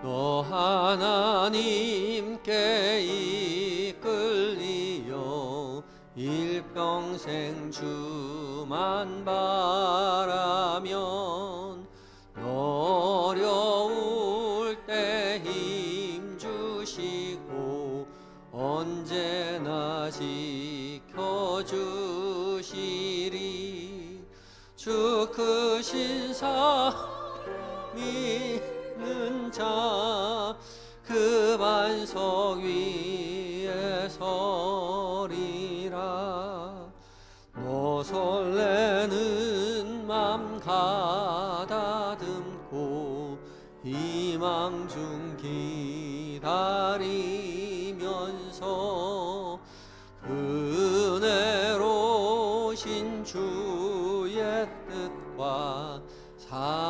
너 하나님께 이끌리어 일평생 주만 바 뜻과 사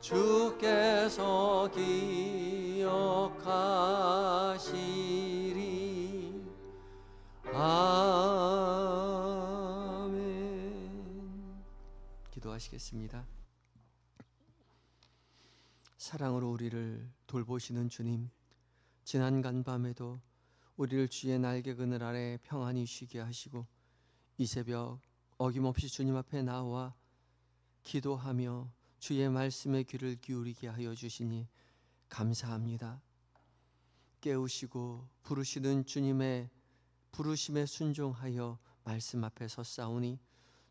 주께서 기억하시리 아멘 기도하시겠습니다. 사랑으로 우리를 돌보시는 주님, 지난 간밤에도 우리를 주의 날개 그늘 아래 평안히 쉬게 하시고 이 새벽 어김없이 주님 앞에 나와 기도하며 주의 말씀에 귀를 기울이게 하여 주시니 감사합니다. 깨우시고 부르시는 주님의 부르심에 순종하여 말씀 앞에 섰사오니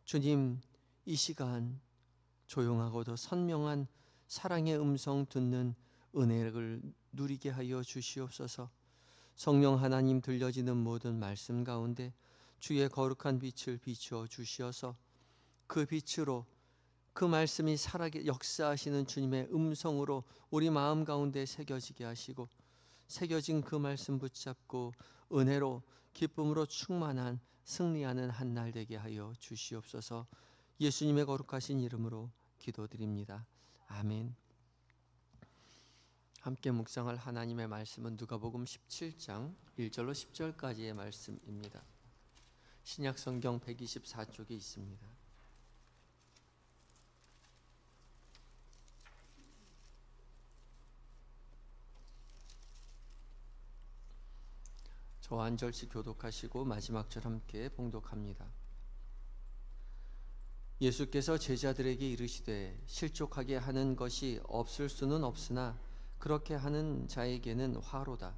주님 이 시간 조용하고도 선명한 사랑의 음성 듣는 은혜를 누리게 하여 주시옵소서. 성령 하나님 들려지는 모든 말씀 가운데 주의 거룩한 빛을 비추어 주시어서 그 빛으로 그 말씀이 살아계 역사하시는 주님의 음성으로 우리 마음 가운데 새겨지게 하시고 새겨진 그 말씀 붙잡고 은혜로 기쁨으로 충만한 승리하는 한 날 되게 하여 주시옵소서. 예수님의 거룩하신 이름으로 기도드립니다. 아멘. 함께 묵상할 하나님의 말씀은 누가복음 17장 1절로 10절까지의 말씀입니다. 신약 성경 124쪽에 있습니다. 저와 한 절씩 교독하시고 마지막 절 함께 봉독합니다. 예수께서 제자들에게 이르시되 실족하게 하는 것이 없을 수는 없으나 그렇게 하는 자에게는 화로다.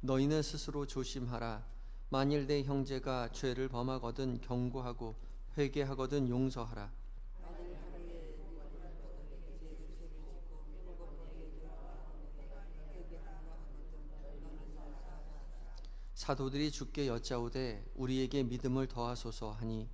너희는 스스로 조심하라. 만일 내 형제가 죄를 범하거든 경고하고 회개하거든 용서하라. 사도들이 주께 여짜오되 우리에게 믿음을 더하소서 하니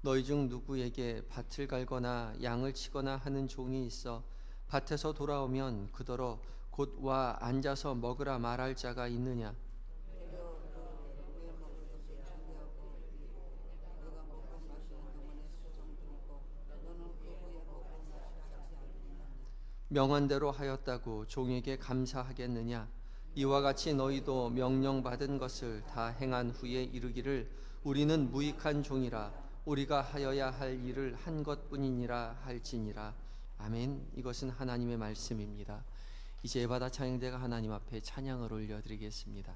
너희 중 누구에게 밭을 갈거나 양을 치거나 하는 종이 있어 밭에서 돌아오면 그더러 곧 와 앉아서 먹으라 말할 자가 있느냐 명한대로 하였다고 종에게 감사하겠느냐? 이와 같이 너희도 명령받은 것을 다 행한 후에 이르기를 우리는 무익한 종이라 우리가 하여야 할 일을 한 것뿐이니라 할지니라. 아멘. 이것은 하나님의 말씀입니다. 이제 바다 찬양대가 하나님 앞에 찬양을 올려드리겠습니다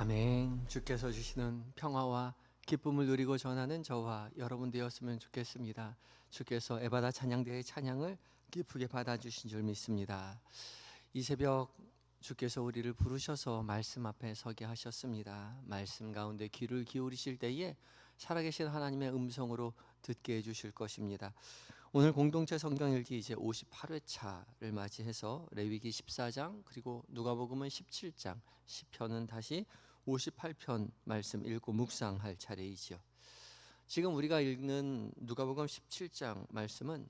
아멘 주께서 주시는 평화와 기쁨을 누리고 전하는 저와 여러분 되었으면 좋겠습니다 주께서 에바다 찬양대의 찬양을 기쁘게 받아주신 줄 믿습니다 이 새벽 주께서 우리를 부르셔서 말씀 앞에 서게 하셨습니다. 말씀 가운데 귀를 기울이실 때에 살아계신 하나님의 음성으로 듣게 해주실 것입니다. 오늘 공동체 성경 읽기 이제 58회차를 맞이해서 레위기 14장 그리고 누가복음은 17장, 시편은 다시 58편 말씀 읽고 묵상할 차례이지요. 지금 우리가 읽는 누가복음 17장 말씀은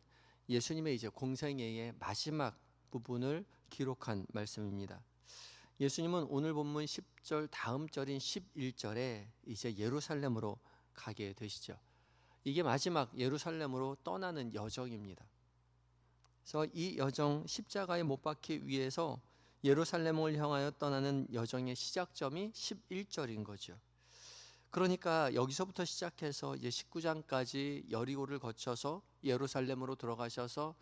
예수님의 이제 공생애의 마지막 부분을 기록한 말씀입니다. 예수님은 오늘 본문 10절 다음 절인 11절에 이제 예루살렘으로 가게 되시죠. 이게 마지막 예루살렘으로 떠나는 여정입니다. 그래서 이 여정 십자가에 못 박히 위해서 예루살렘을 향하여 떠나는 여정의 시작점이 11절인 거죠. 그러니까 여기서부터 시작해서 이제 19장까지 여리고를 거쳐서 예루살렘으로 들어가셔서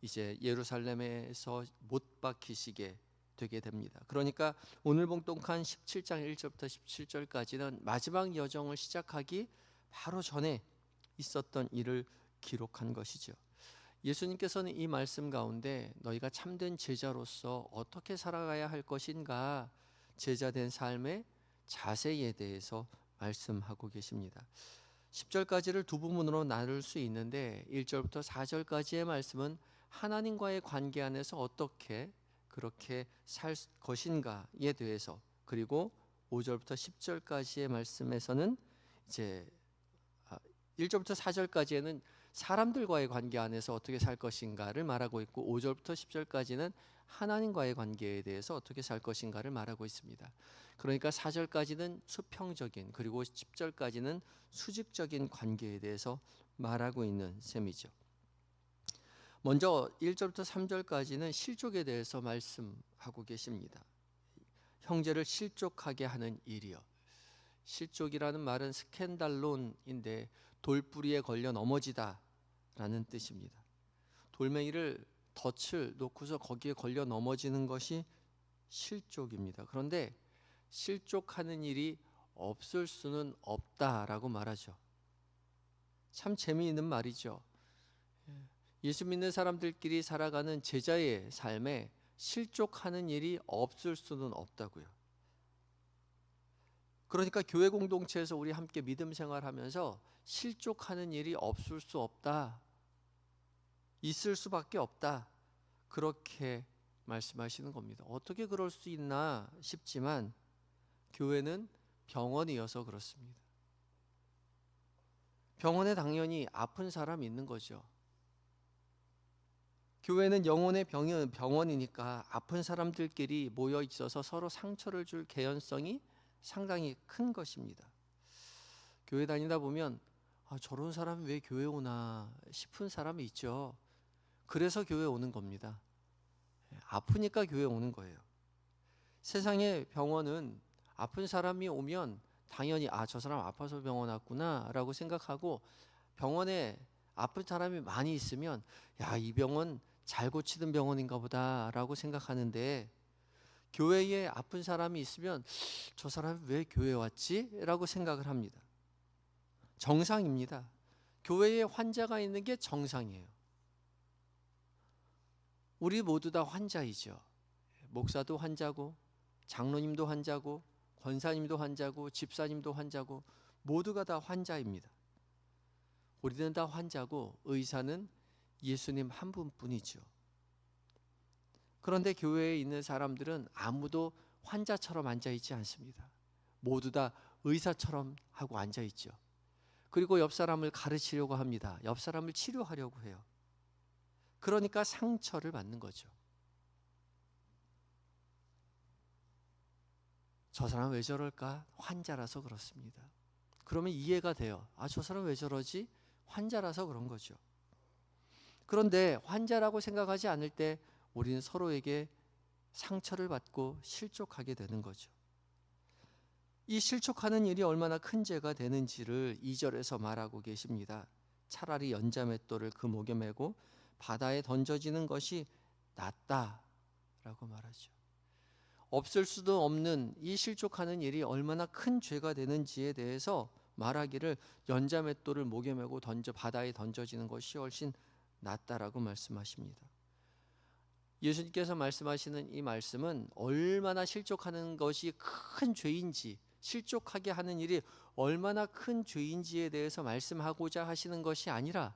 이제 예루살렘에서 못 박히시게 되게 됩니다. 그러니까 오늘 봉독한 17장 1절부터 17절까지는 마지막 여정을 시작하기 바로 전에 있었던 일을 기록한 것이죠. 예수님께서는 이 말씀 가운데 너희가 참된 제자로서 어떻게 살아가야 할 것인가 제자된 삶의 자세에 대해서 말씀하고 계십니다. 10절까지를 두 부분으로 나눌 수 있는데 1절부터 4절까지의 말씀은 하나님과의 관계 안에서 어떻게 그렇게 살 것인가에 대해서 그리고 5절부터 10절까지의 말씀에서는 이제 1절부터 4절까지에는 사람들과의 관계 안에서 어떻게 살 것인가를 말하고 있고 5절부터 10절까지는 하나님과의 관계에 대해서 어떻게 살 것인가를 말하고 있습니다. 그러니까 4절까지는 수평적인 그리고 10절까지는 수직적인 관계에 대해서 말하고 있는 셈이죠. 먼저 1절부터 3절까지는 실족에 대해서 말씀하고 계십니다. 형제를 실족하게 하는 일이요. 실족이라는 말은 스캔달론인데 돌뿌리에 걸려 넘어지다 라는 뜻입니다. 돌멩이를 덫을 놓고서 거기에 걸려 넘어지는 것이 실족입니다. 그런데 실족하는 일이 없을 수는 없다라고 말하죠. 참 재미있는 말이죠. 예수 믿는 사람들끼리 살아가는 제자의 삶에 실족하는 일이 없을 수는 없다고요. 그러니까 교회 공동체에서 우리 함께 믿음 생활하면서 실족하는 일이 없을 수 없다. 있을 수밖에 없다. 그렇게 말씀하시는 겁니다. 어떻게 그럴 수 있나 싶지만 교회는 병원이어서 그렇습니다. 병원에 당연히 아픈 사람이 있는 거죠. 교회는 영혼의 병원, 병원이니까 아픈 사람들끼리 모여 있어서 서로 상처를 줄 개연성이 상당히 큰 것입니다. 교회 다니다 보면 아, 저런 사람이 왜 교회 오나 싶은 사람이 있죠. 그래서 교회 오는 겁니다. 예, 아프니까 교회 오는 거예요. 세상의 병원은 아픈 사람이 오면 당연히 아 저 사람 아파서 병원 왔구나라고 생각하고 병원에 아픈 사람이 많이 있으면 야 이 병원 잘 고치던 병원인가 보다라고 생각하는데 교회에 아픈 사람이 있으면 저 사람이 왜 교회 왔지? 라고 생각을 합니다. 정상입니다. 교회에 환자가 있는 게 정상이에요. 우리 모두 다 환자이죠. 목사도 환자고, 장로님도 환자고, 권사님도 환자고, 집사님도 환자고, 모두가 다 환자입니다. 우리는 다 환자고, 의사는 예수님 한 분뿐이죠. 그런데 교회에 있는 사람들은 아무도 환자처럼 앉아 있지 않습니다. 모두 다 의사처럼 하고 앉아 있죠. 그리고 옆 사람을 가르치려고 합니다. 옆 사람을 치료하려고 해요. 그러니까 상처를 받는 거죠. 저 사람 왜 저럴까? 환자라서 그렇습니다. 그러면 이해가 돼요. 아, 저 사람 왜 저러지? 환자라서 그런 거죠. 그런데 환자라고 생각하지 않을 때 우리는 서로에게 상처를 받고 실족하게 되는 거죠. 이 실족하는 일이 얼마나 큰 죄가 되는지를 2절에서 말하고 계십니다. 차라리 연자맷돌을 그 목에 메고 바다에 던져지는 것이 낫다라고 말하죠. 없을 수도 없는 이 실족하는 일이 얼마나 큰 죄가 되는지에 대해서 말하기를 연자맷돌을 목에 메고 던져 바다에 던져지는 것이 훨씬 낫다라고 말씀하십니다. 예수님께서 말씀하시는 이 말씀은 얼마나 실족하는 것이 큰 죄인지 실족하게 하는 일이 얼마나 큰 죄인지에 대해서 말씀하고자 하시는 것이 아니라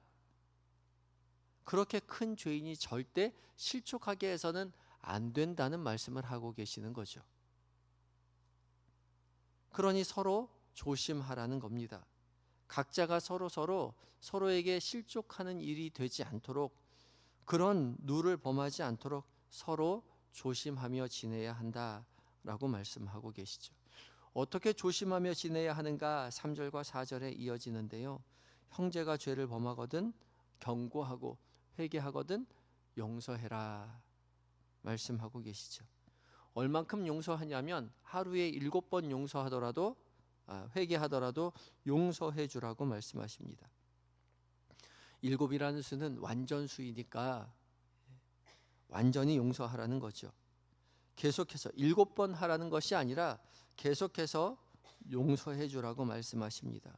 그렇게 큰 죄인이 절대 실족하게 해서는 안 된다는 말씀을 하고 계시는 거죠. 그러니 서로 조심하라는 겁니다. 각자가 서로 서로 서로에게 실족하는 일이 되지 않도록 그런 누를 범하지 않도록 서로 조심하며 지내야 한다라고 말씀하고 계시죠. 어떻게 조심하며 지내야 하는가 3절과 4절에 이어지는데요. 형제가 죄를 범하거든 경고하고 회개하거든 용서해라 말씀하고 계시죠. 얼만큼 용서하냐면 하루에 일곱 번 용서하더라도 아, 회개하더라도 용서해 주라고 말씀하십니다. 일곱이라는 수는 완전수이니까 완전히 용서하라는 거죠. 계속해서 일곱 번 하라는 것이 아니라 계속해서 용서해 주라고 말씀하십니다.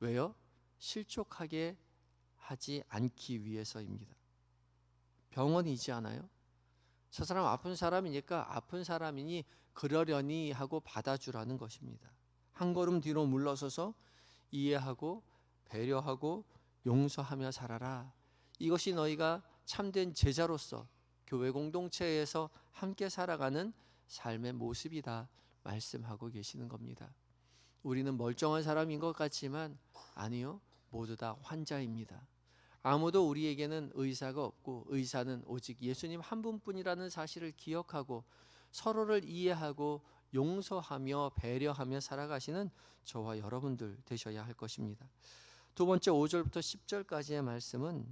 왜요? 실족하게 하지 않기 위해서입니다. 병원이지 않아요? 저 사람 아픈 사람이니까 아픈 사람이니 그러려니 하고 받아주라는 것입니다. 한 걸음 뒤로 물러서서 이해하고 배려하고 용서하며 살아라. 이것이 너희가 참된 제자로서 교회 공동체에서 함께 살아가는 삶의 모습이다 말씀하고 계시는 겁니다. 우리는 멀쩡한 사람인 것 같지만 아니요. 모두 다 환자입니다. 아무도 우리에게는 의사가 없고 의사는 오직 예수님 한 분뿐이라는 사실을 기억하고 서로를 이해하고 용서하며 배려하며 살아가시는 저와 여러분들 되셔야 할 것입니다. 두 번째 5절부터 10절까지의 말씀은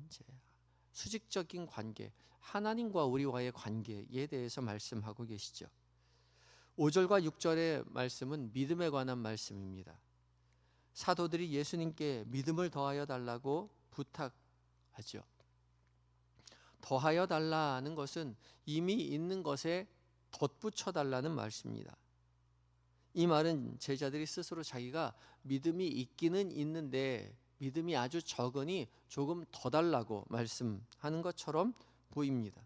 수직적인 관계, 하나님과 우리와의 관계에 대해서 말씀하고 계시죠. 5절과 6절의 말씀은 믿음에 관한 말씀입니다. 사도들이 예수님께 믿음을 더하여 달라고 부탁 하죠. 더하여 달라는 것은 이미 있는 것에 덧붙여 달라는 말씀입니다. 이 말은 제자들이 스스로 자기가 믿음이 있기는 있는데 믿음이 아주 적으니 조금 더 달라고 말씀하는 것처럼 보입니다.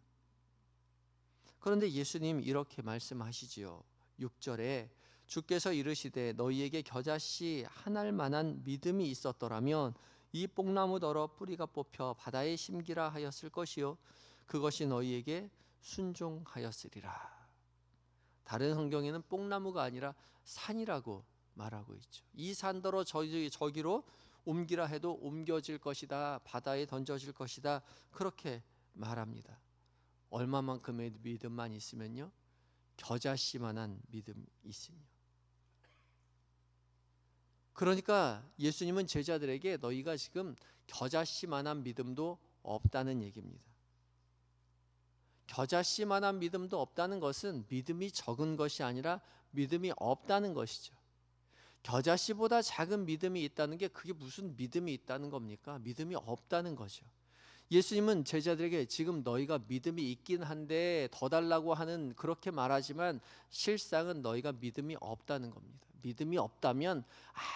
그런데 예수님 이렇게 말씀하시지요. 6절에 주께서 이르시되 너희에게 겨자씨 하나일 만한 믿음이 있었더라면 이 뽕나무더러 뿌리가 뽑혀 바다에 심기라 하였을 것이요 그것이 너희에게 순종하였으리라. 다른 성경에는 뽕나무가 아니라 산이라고 말하고 있죠. 이 산더러 저기 저기로 옮기라 해도 옮겨질 것이다. 바다에 던져질 것이다. 그렇게 말합니다. 얼마만큼의 믿음만 있으면요. 겨자씨만한 믿음 있으며. 그러니까 예수님은 제자들에게 너희가 지금 겨자씨만한 믿음도 없다는 얘기입니다. 겨자씨만한 믿음도 없다는 것은 믿음이 적은 것이 아니라 믿음이 없다는 것이죠. 겨자씨보다 작은 믿음이 있다는 게 그게 무슨 믿음이 있다는 겁니까? 믿음이 없다는 거죠. 예수님은 제자들에게 지금 너희가 믿음이 있긴 한데 더 달라고 하는 그렇게 말하지만 실상은 너희가 믿음이 없다는 겁니다. 믿음이 없다면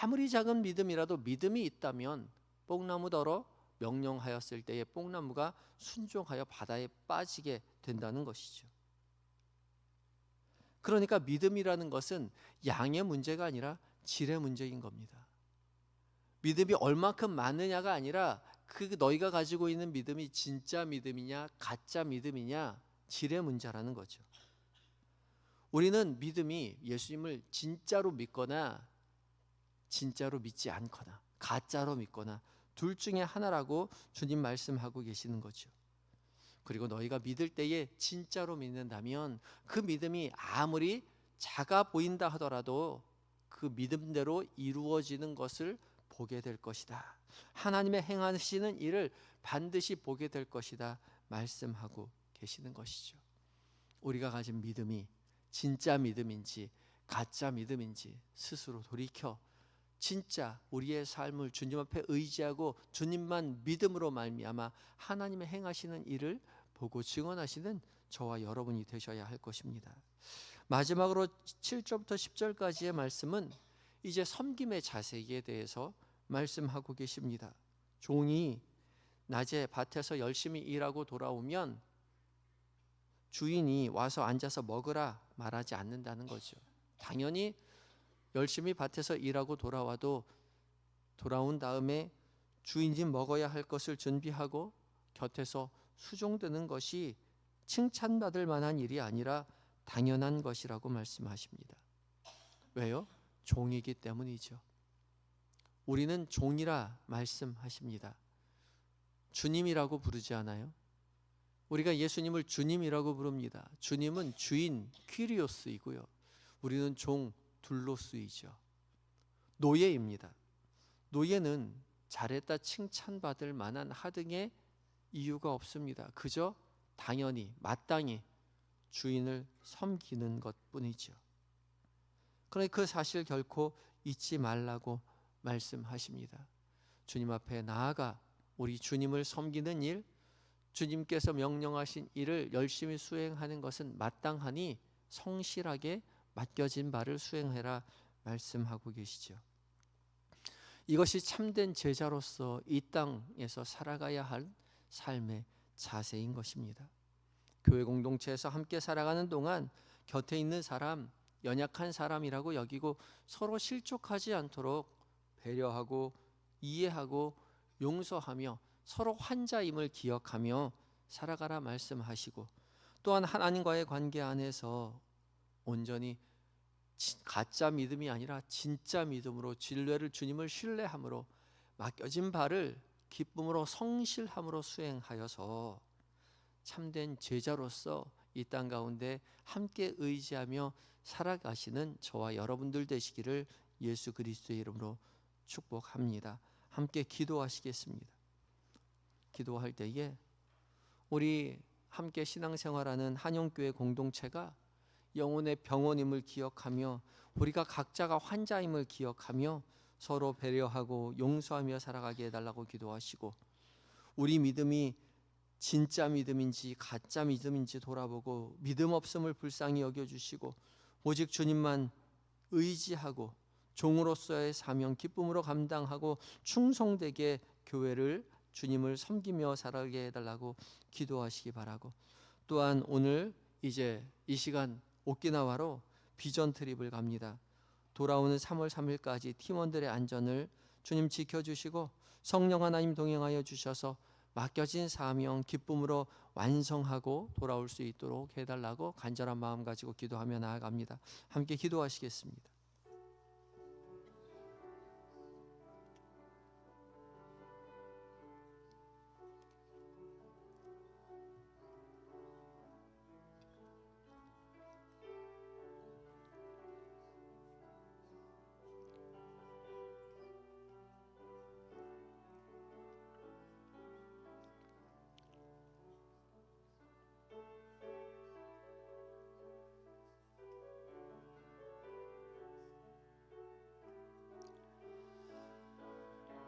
아무리 작은 믿음이라도 믿음이 있다면 뽕나무더러 명령하였을 때에 뽕나무가 순종하여 바다에 빠지게 된다는 것이죠. 그러니까 믿음이라는 것은 양의 문제가 아니라 질의 문제인 겁니다. 믿음이 얼마큼 많느냐가 아니라 그 너희가 가지고 있는 믿음이 진짜 믿음이냐 가짜 믿음이냐 질의 문제라는 거죠. 우리는 믿음이 예수님을 진짜로 믿거나 진짜로 믿지 않거나 가짜로 믿거나 둘 중에 하나라고 주님 말씀하고 계시는 거죠. 그리고 너희가 믿을 때에 진짜로 믿는다면 그 믿음이 아무리 작아 보인다 하더라도 그 믿음대로 이루어지는 것을 보게 될 것이다. 하나님의 행하시는 일을 반드시 보게 될 것이다. 말씀하고 계시는 것이죠. 우리가 가진 믿음이 진짜 믿음인지 가짜 믿음인지 스스로 돌이켜 진짜 우리의 삶을 주님 앞에 의지하고 주님만 믿음으로 말미암아 하나님의 행하시는 일을 보고 증언하시는 저와 여러분이 되셔야 할 것입니다. 마지막으로 7절부터 10절까지의 말씀은 이제 섬김의 자세에 대해서 말씀하고 계십니다. 종이 낮에 밭에서 열심히 일하고 돌아오면 주인이 와서 앉아서 먹으라 말하지 않는다는 거죠. 당연히 열심히 밭에서 일하고 돌아와도 돌아온 다음에 주인이 먹어야 할 것을 준비하고 곁에서 수종드는 것이 칭찬받을 만한 일이 아니라 당연한 것이라고 말씀하십니다. 왜요? 종이기 때문이죠. 우리는 종이라 말씀하십니다. 주님이라고 부르지 않아요? 우리가 예수님을 주님이라고 부릅니다. 주님은 주인 퀴리오스이고요. 우리는 종 둘로스이죠. 노예입니다. 노예는 잘했다 칭찬받을 만한 하등의 이유가 없습니다. 그저 당연히 마땅히 주인을 섬기는 것뿐이죠. 그러니 그 사실 결코 잊지 말라고 말씀하십니다. 주님 앞에 나아가 우리 주님을 섬기는 일, 주님께서 명령하신 일을 열심히 수행하는 것은 마땅하니 성실하게 맡겨진 바를 수행해라 말씀하고 계시죠. 이것이 참된 제자로서 이 땅에서 살아가야 할 삶의 자세인 것입니다. 교회 공동체에서 함께 살아가는 동안 곁에 있는 사람, 연약한 사람이라고 여기고 서로 실족하지 않도록 배려하고 이해하고 용서하며 서로 환자임을 기억하며 살아가라 말씀하시고 또한 하나님과의 관계 안에서 온전히 진- 가짜 믿음이 아니라 진짜 믿음으로 진뢰를 주님을 신뢰함으로 맡겨진 바를 기쁨으로 성실함으로 수행하여서 참된 제자로서 이 땅 가운데 함께 의지하며 살아가시는 저와 여러분들 되시기를 예수 그리스도의 이름으로 축복합니다. 함께 기도하시겠습니다. 기도할 때에 우리 함께 신앙생활하는 한영교회 공동체가 영혼의 병원임을 기억하며 우리가 각자가 환자임을 기억하며 서로 배려하고 용서하며 살아가게 해달라고 기도하시고 우리 믿음이 진짜 믿음인지 가짜 믿음인지 돌아보고 믿음 없음을 불쌍히 여겨주시고 오직 주님만 의지하고 종으로서의 사명 기쁨으로 감당하고 충성되게 교회를 주님을 섬기며 살아가게 해달라고 기도하시기 바라고 또한 오늘 이제 이 시간 오키나와로 비전 트립을 갑니다. 돌아오는 3월 3일까지 팀원들의 안전을 주님 지켜주시고 성령 하나님 동행하여 주셔서 맡겨진 사명 기쁨으로 완성하고 돌아올 수 있도록 해달라고 간절한 마음 가지고 기도하며 나아갑니다. 함께 기도하시겠습니다.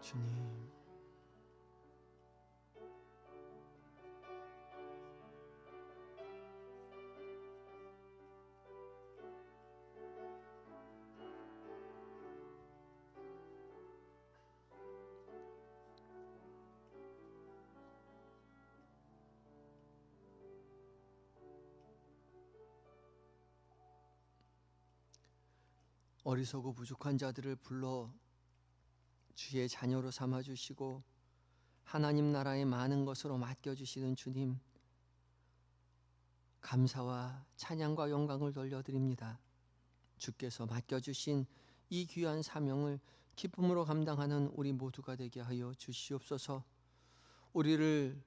주님. 어리석고 부족한 자들을 불러 주의 자녀로 삼아 주시고 하나님 나라의 많은 것으로 맡겨 주시는 주님 감사와 찬양과 영광을 돌려드립니다. 주께서 맡겨 주신 이 귀한 사명을 기쁨으로 감당하는 우리 모두가 되게 하여 주시옵소서. 우리를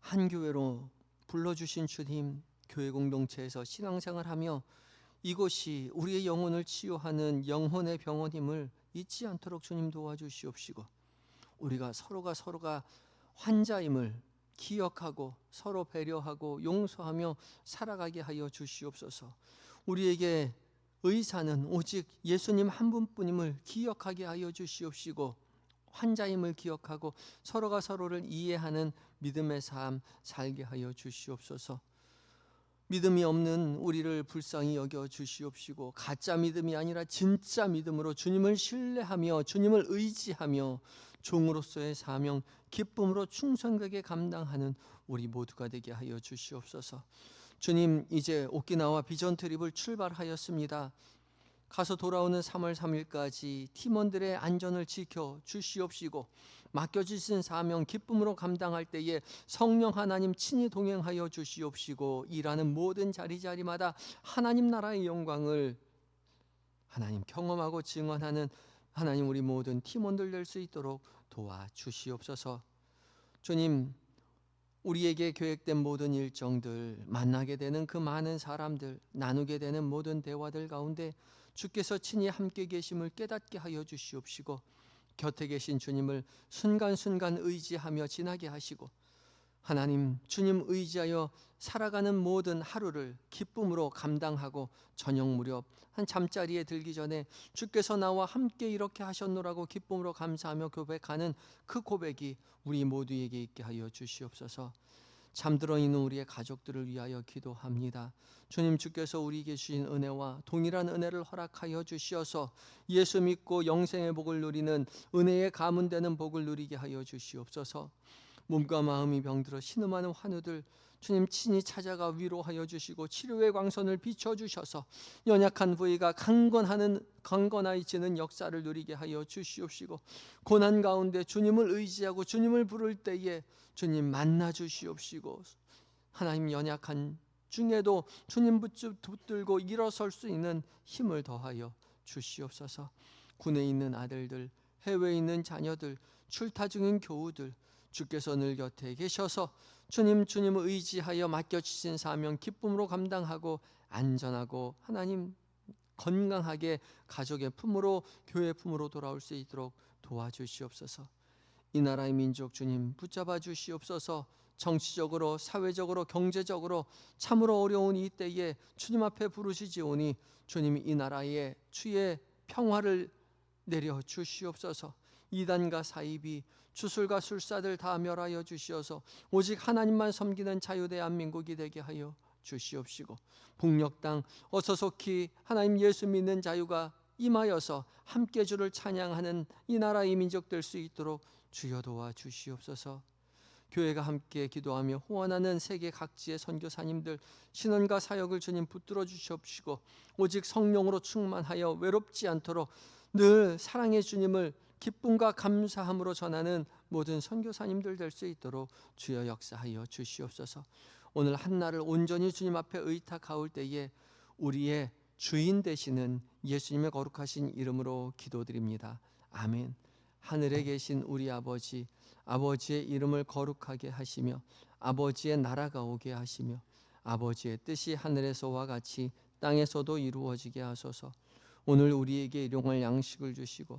한 교회로 불러 주신 주님 교회 공동체에서 신앙생활하며 이곳이 우리의 영혼을 치유하는 영혼의 병원임을 잊지 않도록 주님 도와주시옵시고 우리가 서로가 서로가 환자임을 기억하고 서로 배려하고 용서하며 살아가게 하여 주시옵소서. 우리에게 의사는 오직 예수님 한 분뿐임을 기억하게 하여 주시옵시고 환자임을 기억하고 서로가 서로를 이해하는 믿음의 삶 살게 하여 주시옵소서. 믿음이 없는 우리를 불쌍히 여겨 주시옵시고 가짜 믿음이 아니라 진짜 믿음으로 주님을 신뢰하며 주님을 의지하며 종으로서의 사명 기쁨으로 충성되게 감당하는 우리 모두가 되게 하여 주시옵소서. 주님 이제 오키나와 비전 트립을 출발하였습니다. 가서 돌아오는 3월 3일까지 팀원들의 안전을 지켜 주시옵시고 맡겨주신 사명 기쁨으로 감당할 때에 성령 하나님 친히 동행하여 주시옵시고 일하는 모든 자리자리마다 하나님 나라의 영광을 하나님 경험하고 증언하는 하나님 우리 모든 팀원들 될 수 있도록 도와 주시옵소서. 주님 우리에게 계획된 모든 일정들 만나게 되는 그 많은 사람들 나누게 되는 모든 대화들 가운데 주께서 친히 함께 계심을 깨닫게 하여 주시옵시고 곁에 계신 주님을 순간순간 의지하며 지나게 하시고 하나님 주님 의지하여 살아가는 모든 하루를 기쁨으로 감당하고 저녁 무렵 한 잠자리에 들기 전에 주께서 나와 함께 이렇게 하셨노라고 기쁨으로 감사하며 고백하는 그 고백이 우리 모두에게 있게 하여 주시옵소서. 잠들어 있는 우리의 가족들을 위하여 기도합니다. 주님 주께서 우리에게 주신 은혜와 동일한 은혜를 허락하여 주시어서 예수 믿고 영생의 복을 누리는 은혜의 가문되는 복을 누리게 하여 주시옵소서. 몸과 마음이 병들어 신음하는 환우들 주님 친히 찾아가 위로하여 주시고 치료의 광선을 비춰 주셔서 연약한 부위가 강건하는 강건하여지는 역사를 누리게 하여 주시옵시고 고난 가운데 주님을 의지하고 주님을 부를 때에 주님 만나 주시옵시고 하나님 연약한 중에도 주님 붙들고 일어설 수 있는 힘을 더하여 주시옵소서. 군에 있는 아들들, 해외에 있는 자녀들, 출타 중인 교우들 주께서 늘 곁에 계셔서 주님 주님을 의지하여 맡겨주신 사명 기쁨으로 감당하고 안전하고 하나님 건강하게 가족의 품으로 교회 품으로 돌아올 수 있도록 도와주시옵소서. 이 나라의 민족 주님 붙잡아 주시옵소서. 정치적으로 사회적으로 경제적으로 참으로 어려운 이 때에 주님 앞에 부르시지오니 주님 이 나라에 주의 평화를 내려 주시옵소서. 이단과 사이비 주술과 술사들 다 멸하여 주시어서 오직 하나님만 섬기는 자유 대한민국이 되게 하여 주시옵시고 북녘 땅 어서 속히 하나님 예수 믿는 자유가 임하여서 함께 주를 찬양하는 이 나라의 민족 될 수 있도록 주여 도와 주시옵소서. 교회가 함께 기도하며 호원하는 세계 각지의 선교사님들 신원과 사역을 주님 붙들어 주시옵시고 오직 성령으로 충만하여 외롭지 않도록 늘 사랑의 주님을 기쁨과 감사함으로 전하는 모든 선교사님들 될 수 있도록 주여 역사하여 주시옵소서. 오늘 한날을 온전히 주님 앞에 의탁하올 때에 우리의 주인 되시는 예수님의 거룩하신 이름으로 기도드립니다. 아멘. 하늘에 계신 우리 아버지, 아버지의 이름을 거룩하게 하시며 아버지의 나라가 오게 하시며 아버지의 뜻이 하늘에서와 같이 땅에서도 이루어지게 하소서. 오늘 우리에게 일용할 양식을 주시고